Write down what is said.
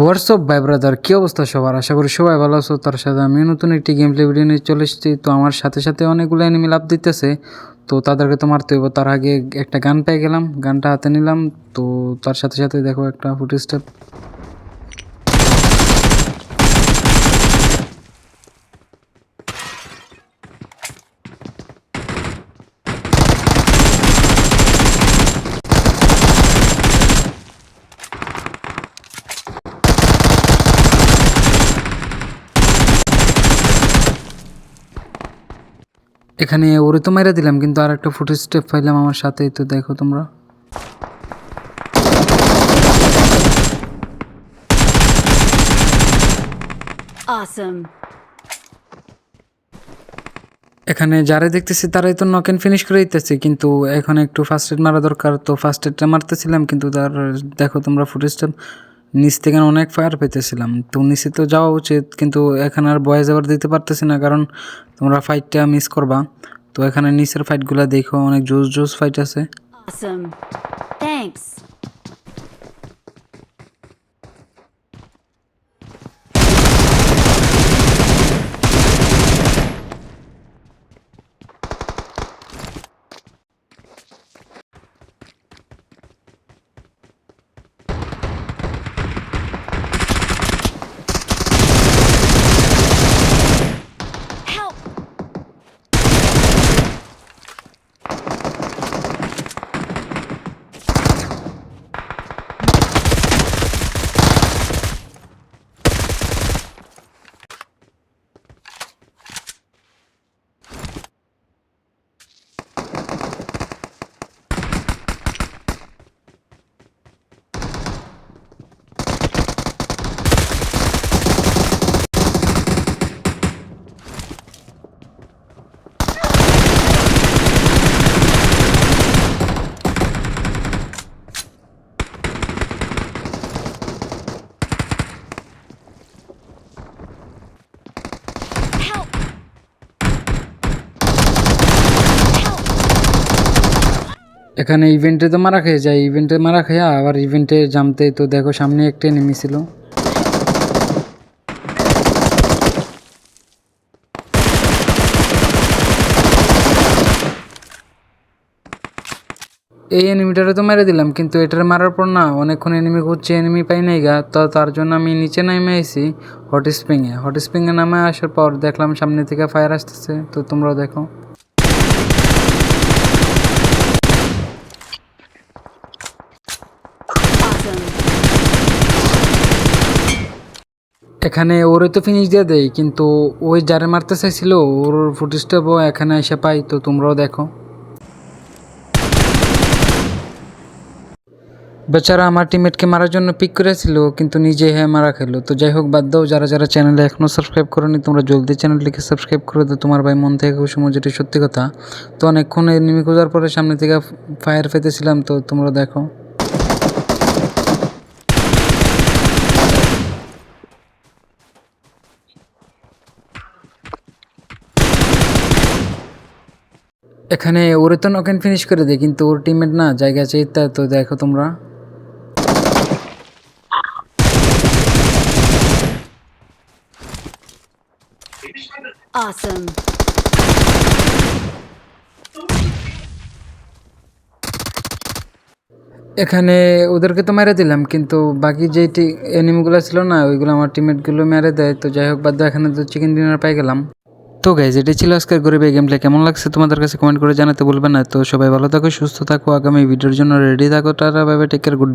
WhatsApp by brother কী অবস্থা সবার? আশা করি সবাই ভালো আছো। তার সাথে আমি নতুন একটি গেম প্লে ভিডিও নিয়ে চলে এসেছি। তো আমার সাথে সাথে অনেকগুলো এনিমি লাভ দিতেছে। তো তাদেরকে তো মারতে হইব। তার আগে একটা গান পেয়ে গেলাম। গানটা হাতে নিলাম। তো তার সাথে সাথে দেখো একটা ফুট এখানে ওরে তো মেরে দিলাম কিন্তু আর একটা ফুট স্টেপ পাইলাম আমার সাথে তো দেখো তোমরা. এখানে যারাই দেখতেছি তারাই তো নক অ্যান্ড ফিনিশ করে দিতেছে কিন্তু এখন একটু ফার্স্ট এড মারা দরকার তো ফার্স্ট এডটা মারতেছিলাম কিন্তু তার দেখো তোমরা ফুটেজটা নিচ থেকে অনেক ফায়ার পেতেছিলাম তো নিচে তো যাওয়া উচিত, কিন্তু এখানে আর বয়স আবার দিতে পারতেছি না, কারণ তোমরা ফাইটটা মিস করবা তো এখানে নিচের ফাইটগুলো দেখো, অনেক জোস জোস ফাইট আছে Awesome. Thanks. এখানে ইভেন্টে তো মারা খেয়ে যায় ইভেন্টে মারা খেয়ে আবার ইভেন্টে জামতে তো দেখো সামনে একটা নেমে ছিল। এই এনিমিটারে তো মেরে দিলাম, কিন্তু এটার মারার পর না অনেকক্ষণ এনিমি খুঁজছে এনিমি পাই নাই গা। তো তার জন্য আমি নিচে নামে আইছি হট স্প্রিংয়ে হট স্প্রিংয়ে নামে আসার পর দেখলাম সামনে থেকে ফায়ার আসতেছে, তো তোমরাও দেখো Awesome. এখানে ওরে তো ফিনিশ দিয়ে দেয় কিন্তু ওই যারে মারতে চাইছিল, ওর ফুটেজটাও এখানে এসে পাই, তো তোমরাও দেখো। বেচারা আমার টিমমেটকে মারার জন্য পিক করেছিল, কিন্তু নিজে হ্যাঁ মারা খেলো। তো যাই হোক, বাদ দাও, যারা যারা চ্যানেলে এখনও সাবস্ক্রাইব করোনি, তোমরা জলদি চ্যানেলটিকে সাবস্ক্রাইব করে দাও। তোমার ভাই মন থেকে খুশি, মন যেটি সত্যি কথা। তো অনেকক্ষণ এনিমি খোঁজার পরে সামনে থেকে ফায়ার পেতেছিলাম, তো তোমরা দেখো। এখানে ওরে তো নকেন ফিনিশ করে দেয় কিন্তু ওর টিমমেট না জায়গা চাইতে তো দেখো তোমরা Awesome. এখানে ওদেরকে তো মেরে দিলাম কিন্তু বাকি যে এনিমিগুলো ছিল না ওইগুলো আমার টিমমেটগুলো মেরে দেয় তো যাই হোক বাদ এখানে তো চিকেন ডিনার পাই গেলাম তো গাইজ এটাই ছিল আজকের গরিব এই গেমটা কেমন লাগছে তোমাদের কাছে কমেন্ট করে জানাতে বলবে না। তো সবাই ভালো থাকো, সুস্থ থাকো, আগামী ভিডিওর জন্য রেডি থাকো। টাটা ভাবে টেক কেয়ার গুড